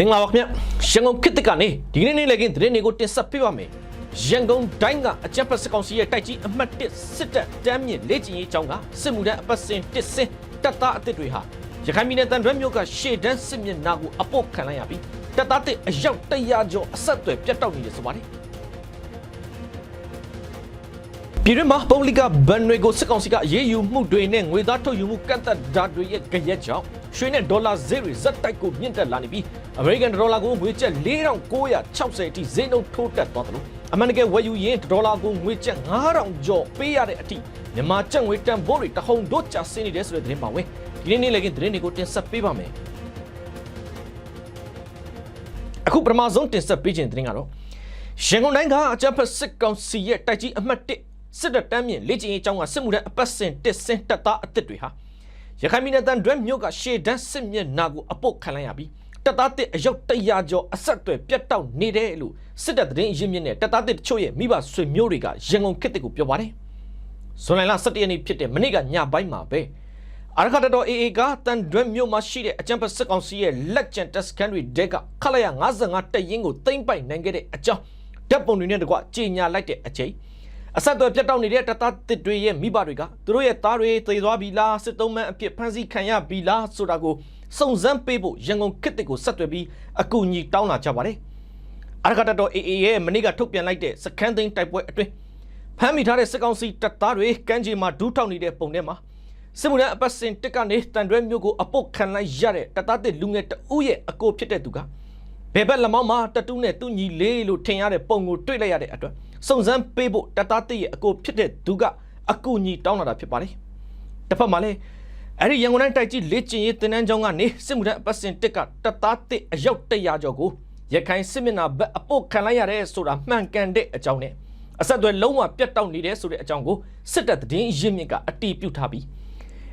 မင်္ဂလာပါခင်ဗျရန်ကုန်ခေတ်သစ်ကနေဒီနေ့နေ့လည်းကင်းသတင်းတွေကိုတင်ဆက်ပေးပါမယ်ရန်ကုန်တိုင်းကအကြံဖက်စကောင်စီရဲ့တိုက်ကြီးအမှတ်1စစ်တပ်တမ်းမြင့်လေ့ကျင့်ရေးကျောင်းကစစ်မှုထမ်းအပတ်စဉ်တစ်စင်တပ်သားအသစ်တွေဟာရခိုင်ပြည်နယ်တန်တွဲမြို့ကရှေ့တန်းစစ်မျက်နှာကိုအပုတ်ခံလိုက်ရပြီးတပ်သားတစ်အယောက်100ကျော်အဆက်အသွယ်ပြတ်တောက်နေတယ်ဆိုပါတယ်ပြည်တွင်းမှာပုံလီကဘန်တွေကိုစစ်ကောင်စီကအရေးယူမှုတွေနဲ့ငွေသားထုတ်ယူမှုကန့်သက်ဓာတ်တွေရဲ့ကြရက်ကြောင့် ရွှေနဲ့ဒေါ်လာဈေးတွေဇက်တိုက်ကိုမြင့်တက်လာနေပြီးအမေရိကန်ဒေါ်လာကိုငွေကျပ်4960အထိဈေးနှုန်းထိုးတက်သွားတယ်လို့အမှန်တကယ်ဝယ်ယူရင်ဒေါ်လာကိုငွေကျပ်9000ကျော်ပေးရတဲ့အထိမြန်မာကျပ်ငွေတန်ဖိုးတွေတဟုန်တို့ကျဆင်းနေတယ်ဆိုတဲ့သတင်းပါဝင်ဒီနေ့နေ့လည်းကသတင်းတွေကိုတင်ဆက်ပေးပါမယ်အခုပထမဆုံးတင်ဆက်ပေးခြင်းသတင်းကတော့ရန်ကုန်တိုင်းကအကြမ်းဖက်စစ်ကောင်စီရဲ့တိုက်ကြီးအမှတ်1စစ်တပ်တမ်းမြင့်လေ့ကျင့်ရေးကျောင်းကစစ်မှုထမ်းအပတ်စဉ်တစ်စင်တပ်သားအသစ်တွေဟာ ရခိုင်ပြည်နယ်တန်တွဲမြို့ကရှေ့တန်းစစ်မျက်နှာကိုအပုတ်ခံလိုက်ရပြီးတပ်သားတစ်အယောက်100ကျော်အဆက်အသွယ်ပြတ်တောက်နေတယ်လို့စစ်တပ်သတင်းရင်းမြစ်နဲ့တပ်သားတစ်တချို့ရဲ့မိဘဆွေမျိုးတွေကရန်ကုန်ခေတ်တစ်ကိုပြောပါတယ်ဇွန်လ17ရက်နေ့ဖြစ်တဲ့မနေ့ကညပိုင်းမှာပဲအာရခတတော် AA ကတန်တွဲမြို့မှာရှိတဲ့အကြံဖက်စစ်ကောင်စီရဲ့လက်ကျန်တပ်စခန်းတွေတဲကခလာရ55တပ်ရင်းကိုတိမ့်ပိုက်နိုင်ခဲ့တဲ့အကြောင်းဓာတ်ပုံတွေနဲ့တကွကြေညာလိုက်တဲ့အချိန် အဆက်အသွယ်ပြတ်တောက်နေတဲ့တပ်သားတစ်တွေရဲ့မိဘတွေကသူတို့ရဲ့သားတွေသေသွားပြီလားစစ်သုံးမန်းအဖြစ်ဖမ်းဆီးခံရပြီလားဆိုတာကိုစုံစမ်းပေးဖို့ရန်ကုန်ခေတ်တစ်ကိုဆက်သွယ်ပြီးအကူအညီတောင်းလာကြပါတယ်။အရကတတော် AA ရဲ့မနေ့ကထုတ်ပြန်လိုက်တဲ့စခန်းသိမ်းတိုက်ပွဲအတွင်းဖမ်းမိထားတဲ့စစ်ကောင်စီတပ်သားတွေကမ်းခြေမှာဒူးထောက်နေတဲ့ပုံထဲမှာစစ်မှုထမ်းအပတ်စဉ်တစ်ကနေတန်တွဲမျိုးကိုအပုတ်ခံလိုက်ရတဲ့တပ်သားတစ်လူငယ်တဦးရဲ့အကိုဖြစ်တဲ့သူကဘယ်ဘက်လက်မောင်းမှာတတူးနဲ့သူ့ညီလေးလို့ထင်ရတဲ့ပုံကိုတွေ့လိုက်ရတဲ့အတွက် စုံစမ်းပေးဖို့တသားတည့်ရဲ့အကိုဖြစ်တဲ့သူကအကူညီတောင်းလာတာဖြစ်ပါတယ်။တစ်ဖက်မှာလည်းအဲ့ဒီရန်ကုန်တိုင်းတိုက်ကြီးလေ့ကျင့်ရေးတင်နန်းကျောင်းကနေစစ်မှုထမ်းအပတ်စဉ်တစ်ကတသားတည့်အယောက်100ကျော်ကိုရခိုင်စစ်မျက်နှာဘက်အပုတ်ခံလိုက်ရတဲ့ဆိုတာမှန်ကန်တဲ့အကြောင်းနဲ့အဆက်အသွယ်လုံးဝပြတ်တောက်နေတဲ့ဆိုတဲ့အကြောင်းကိုစစ်တပ်သတင်းရင်းမြစ်ကအတီးပြုတ်ထားပြီး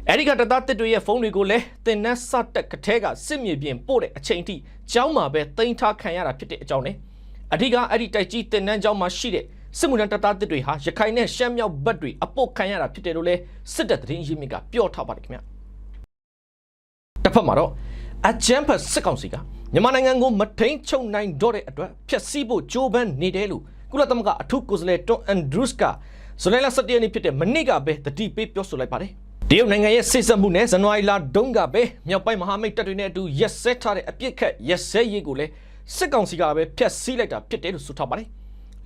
အဲဒီကတသားတစ်တွေရဲ့ဖုန်းတွေကိုလည်းတင်နက်စတက်ကထဲကစစ်မြေပြင်ပို့တဲ့အချိန်ထိကျောင်းမှာပဲတင်ထားခံရတာဖြစ်တဲ့အကြောင်းနဲ့အဓိကအဲ့ဒီတိုက်ကြီးတင်နန်းကျောင်းမှာရှိတဲ့ စစ်မှုထမ်းတသားတစ်တွေဟာရခိုင်နဲ့ရှမ်းမြောက်ဘက်တွေအပုတ်ခံရတာဖြစ်တယ်လို့လဲစစ်တပ်သတင်းရင်းမြစ်ကပြောထားပါတယ်ခင်ဗျတစ်ဖက်မှာတော့အကြမ်းဖက်စစ်ကောင်စီကမြန်မာနိုင်ငံကိုမထိန်ချုပ်နိုင်တော့တဲ့အတွက်ဖျက်ဆီးဖို့ကြိုးပမ်းနေတယ်လို့ကုလသမဂ္ဂအထူးကိုယ်စားလှယ်တွန်အန်ဒရုစ်ကဇူလိုင်လ17ရက်နေ့ဖြစ်တဲ့မနေ့ကပဲတတိပေးပြောဆိုလိုက်ပါတယ်တရုတ်နိုင်ငံရဲ့စိတ်ဆက်မှုနဲ့ဇန်နဝါရီလတုန်းကပဲမြောက်ပိုင်းမဟာမိတ်တပ်တွေနဲ့အတူရက်စဲထားတဲ့အပြစ်ခတ်ရက်စဲရေးကိုလည်းစစ်ကောင်စီကပဲဖျက်ဆီးလိုက်တာဖြစ်တယ်လို့ဆိုထားပါတယ်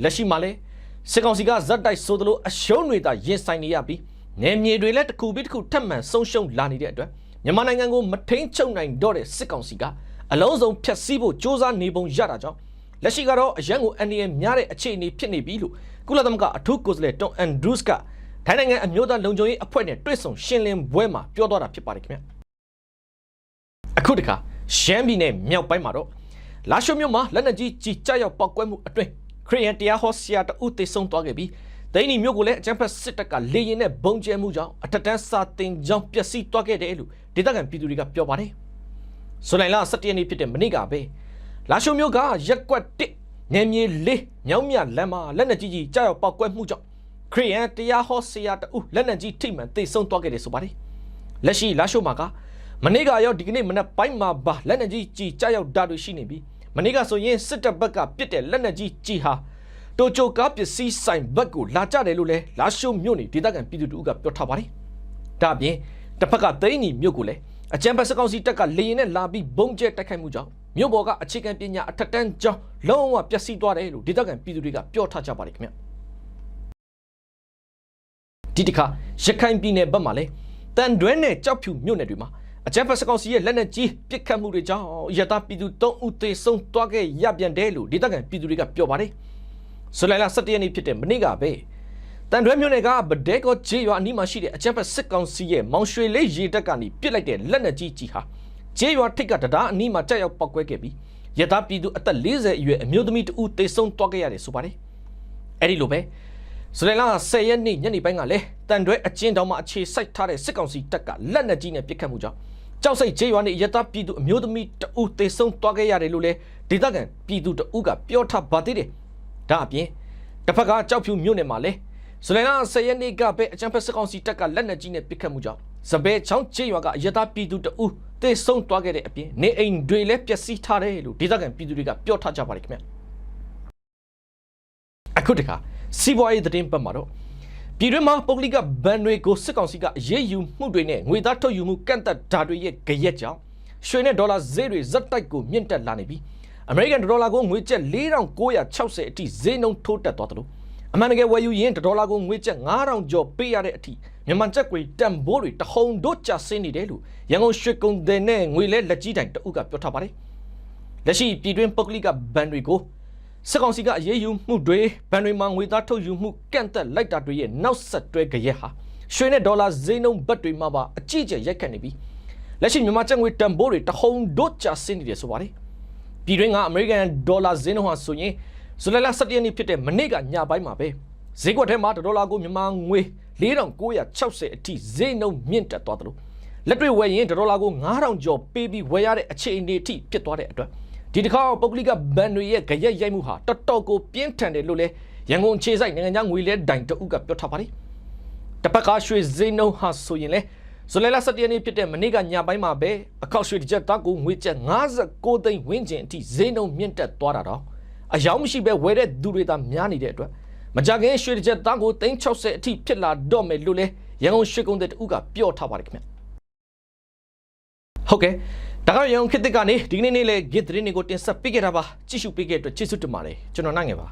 လက်ရှိမှာလည်း စစ်ကောင်စီကဇက်တိုက်ဆိုသလိုအရှုံးတွေသာရင်ဆိုင်နေရပြီးနယ်မြေတွေလည်းတစ်ခုပြီးတစ်ခုထပ်မံဆုံးရှုံးလာနေတဲ့အတွက်မြန်မာနိုင်ငံကိုမထိန်ချုပ်နိုင်တော့တဲ့စစ်ကောင်စီကအလုံးစုံဖျက်ဆီးဖို့စ조사နေပုံရတာကြောင့်လက်ရှိကတော့အရန်ကိုအန်ဒီရဲ့များတဲ့အခြေအနေဖြစ်နေပြီလို့ကုလသမဂ္ဂအထူးကိုယ်စားလှယ်တွန်အန်ဒရုစ်ကထိုင်းနိုင်ငံအမျိုးသားလုံခြုံရေးအဖွဲ့နဲ့တွေ့ဆုံရှင်းလင်းပွဲမှာပြောသွားတာဖြစ်ပါတယ်ခင်ဗျအခုတခါရှမ်းပြည်နယ်မြောက်ပိုင်းမှာတော့လာရှိုမြို့မှာလက်နက်ကြီးကြီးကြရောက်ပောက်ကွဲမှုအတွင်း ခရီးယန်တရားဟောဆရာတဦးသေဆုံးသွားခဲ့ပြီးဒိန်းနီမြို့ကိုလည်းအကြမ်းဖက်စစ်တပ်ကလေရင်နဲ့ဘုံကျဲမှုကြောင့်အထက်တန်းစာတင်ကြောင်းပျက်စီးသွားခဲ့တယ်လို့ဒေသခံပြည်သူတွေကပြောပါတယ်ဇွန်လ17ရက်နေ့ဖြစ်တဲ့မနေ့ကပဲလာရှိုမြို့ကရက်ကွက်1နယ်မြေလေးမြောင်းမြလမ်းမှာလက်နက်ကြီးကြီးကြရောက်ပောက်ကွဲမှုကြောင့်ခရီးယန်တရားဟောဆရာတူလက်နက်ကြီးထိမှန်သိဆုံးသွားခဲ့တယ်ဆိုပါတယ်လက်ရှိလာရှိုးမှာကမနေ့ကရောဒီကနေ့မနက်ပိုင်းမှာပါလက်နက်ကြီးကြီးကြားရောက်ဓာတ်တွေရှိနေပြီး မနေ့ကဆိုရင်စစ်တပ်ဘက်ကပစ်တဲ့လက်နက်ကြီးကြီးဟာတိုချိုကားပစ္စည်းဆိုင်ဘက်ကိုလာကြတယ်လို့လဲလာရှိုးမြို့နေဒေသခံပြည်သူတို့ကပြောထားပါတယ်ဒါအပြင်တစ်ဖက်ကသိန်းညီမြို့ကိုလည်းအကြံဖက်စကောင်စီတပ်ကလေရင်နဲ့လာပြီးဘုံကျဲတိုက်ခိုက်မှုကြောင့်မြို့ပေါ်ကအခြေခံပညာအထက်တန်းကျောင်းလုံးဝပျက်စီးသွားတယ်လို့ဒေသခံပြည်သူတွေကပြောထားကြပါတယ်ခင်ဗျဒီတစ်ခါရခိုင်ပြည်နယ်ဘက်မှာလည်းတန်တွဲနဲ့ကြောက်ဖြူမြို့နယ်တွေမှာ အကြမ်းဖက်စကောင်စီရဲ့လက်နက်ကြီးပစ်ခတ်မှုတွေကြောင့်ရတာပြည်သူ3ဦးသေဆုံးသွားခဲ့ရပြန်တယ်လို့ဒေသခံပြည်သူတွေကပြောပါတယ်ဇူလိုင်လ17ရက်နေ့ဖြစ်တဲ့မနေ့ကပဲတန်တွဲမြို့နယ်ကဗဒဲကောဂျေရွာအနီးမှာရှိတဲ့အကြမ်းဖက်စစ်ကောင်စီရဲ့မောင်ရွှေလေးရေတပ်ကနေပစ်လိုက်တဲ့လက်နက်ကြီးကြီးဟာဂျေရွာထိပ်ကတရားအနီးမှာတက်ရောက်ပောက်ကွဲခဲ့ပြီးရတာပြည်သူအသက်40အရွယ်အမျိုးသမီးတဦးသေဆုံးသွားခဲ့ရတယ်ဆိုပါတယ်အဲ့ဒီလိုပဲ ဇူလိုင်လ10ရက်နေ့ညနေပိုင်းကလည်းတန်တွဲအချင်းတောင်မှာအခြေစိုက်ထားတဲ့စစ်ကောင်စီတပ်ကလက်နက်ကြီးနဲ့ပစ်ခတ်မှုကြောင့်ကြောက်စိတ်ဂျေရွာနေရတာပြည်သူအမျိုးသမီးတဦးသေဆုံးသွားခဲ့ရတယ်လို့လည်းဒေသခံပြည်သူတဦးကပြောထားပါသေးတယ်ဒါအပြင်တစ်ဖက်ကကြောက်ဖြူမြို့နယ်မှာလည်းဇူလိုင်လ10ရက်နေ့ကပဲအကြံဖက်စစ်ကောင်စီတပ်ကလက်နက်ကြီးနဲ့ပစ်ခတ်မှုကြောင့်စပယ်ချောင်းကျေးရွာကအရတာပြည်သူတဦးသေဆုံးသွားခဲ့တဲ့အပြင်နေအိမ်တွေလည်းပျက်စီးထားတယ်လို့ဒေသခံပြည်သူတွေကပြောထားကြပါတယ်ခင်ဗျအခုတခါ စီးပွားရေးသတင်းပတ်မှာတော့ပြည်တွင်းမှာပုဂ္ဂလိကဘဏ်တွေကိုစစ်ကောင်စီကအရေးယူမှုတွေနဲ့ငွေသားထုတ်ယူမှုကန့်သက်ဓာတွေရဲ့ကြရက်ကြောင့်ရွှေနဲ့ဒေါ်လာဈေးတွေဇက်တိုက်ကိုမြင့်တက်လာနေပြီးအမေရိကန်ဒေါ်လာကိုငွေကျပ်4960အထိဈေးနှုန်းထိုးတက်သွားတယ်လို့အမှန်တကယ်ဝယ်ယူရင်ဒေါ်လာကိုငွေကျပ်9000ကျော်ပေးရတဲ့အထိမြန်မာကျပ်ကွေတန်ဘိုးတွေတဟုန်တို့ကျဆင်းနေတယ်လို့ရန်ကုန်ရွှေကုန်တဲ့နဲ့ငွေလဲလက်ကြီးတိုင်တအုပ်ကပြောထားပါတယ်လက်ရှိပြည်တွင်းပုဂ္ဂလိကဘဏ်တွေကို စစ်ကောင်စီကအရေးယူမှုတွေဘဏ်တွေမှာငွေသားထုတ်ယူမှုကန့်သက်လိုက်တာတွေရဲ့နောက်ဆက်တွဲကြရက်ဟာရွှေနဲ့ဒေါ်လာဈေးနှုန်းဘတ်တွေမှာပါအကြီးအကျယ်ရိုက်ခတ်နေပြီးလက်ရှိမြန်မာကျပ်ငွေတန်ဘိုးတွေတဟုန်တို့ကျဆင်းနေတယ်ဆိုပါတယ်ပြည်တွင်းကအမေရိကန်ဒေါ်လာဈေးနှုန်းဟာဆိုရင်ဇူလိုင်လ17ရက်နေ့ဖြစ်တဲ့မနေ့ကညပိုင်းမှာပဲဈေးကွက်ထဲမှာဒေါ်လာကိုမြန်မာငွေ4960အထိဈေးနှုန်းမြင့်တက်သွားတယ်လို့လက်တွေ့ဝယ်ရင်ဒေါ်လာကို9000ကျော်ပေးပြီးဝယ်ရတဲ့အခြေအနေအထိဖြစ်သွားတဲ့အတွက် ဒီတစ်ခါပုဂ္ဂလိကဘဏ်တွေရဲ့ကြရက်ရိုက်မှုဟာတော်တော်ကိုပြင်းထန်တယ်လို့လဲရန်ကုန်ခြေဆိုင်နိုင်ငံခြားငွေလဲတိုင်တအုပ်ကပြောထားပါတယ်တစ်ပတ်ကရွှေဈေးနှုန်းဟာဆိုရင်လဲဇူလိုင်လ17ရက်နေ့ဖြစ်တဲ့မနေ့ကညပိုင်းမှာပဲအခောက်ရွှေတစ်ကြက်သားကိုငွေကျပ်59သိန်းဝန်းကျင်အထိဈေးနှုန်းမြင့်တက်သွားတာတော့အယောင်မရှိပဲဝယ်တဲ့သူတွေသာများနေတဲ့အတွက်မကြခင်ရွှေတစ်ကြက်သားကို360အထိဖြစ်လာတော့မယ်လို့လဲရန်ကုန်ရွှေကုန်တဲ့တအုပ်ကပြောထားပါတယ်ခင်ဗျဟုတ်ကဲ့ ဒါကတော့ရန်ကုန်ခေတ်သစ်ကနေဒီကနေ့နေ့လဲဂစ်သတင်းတွေကိုတင်ဆက်ပေးခဲ့တာပါကြည့်ရှုပေးခဲ့တဲ့အတွက်ကျေးဇူးတင်ပါတယ်ကျွန်တော်နိုင်ငယ်ပါ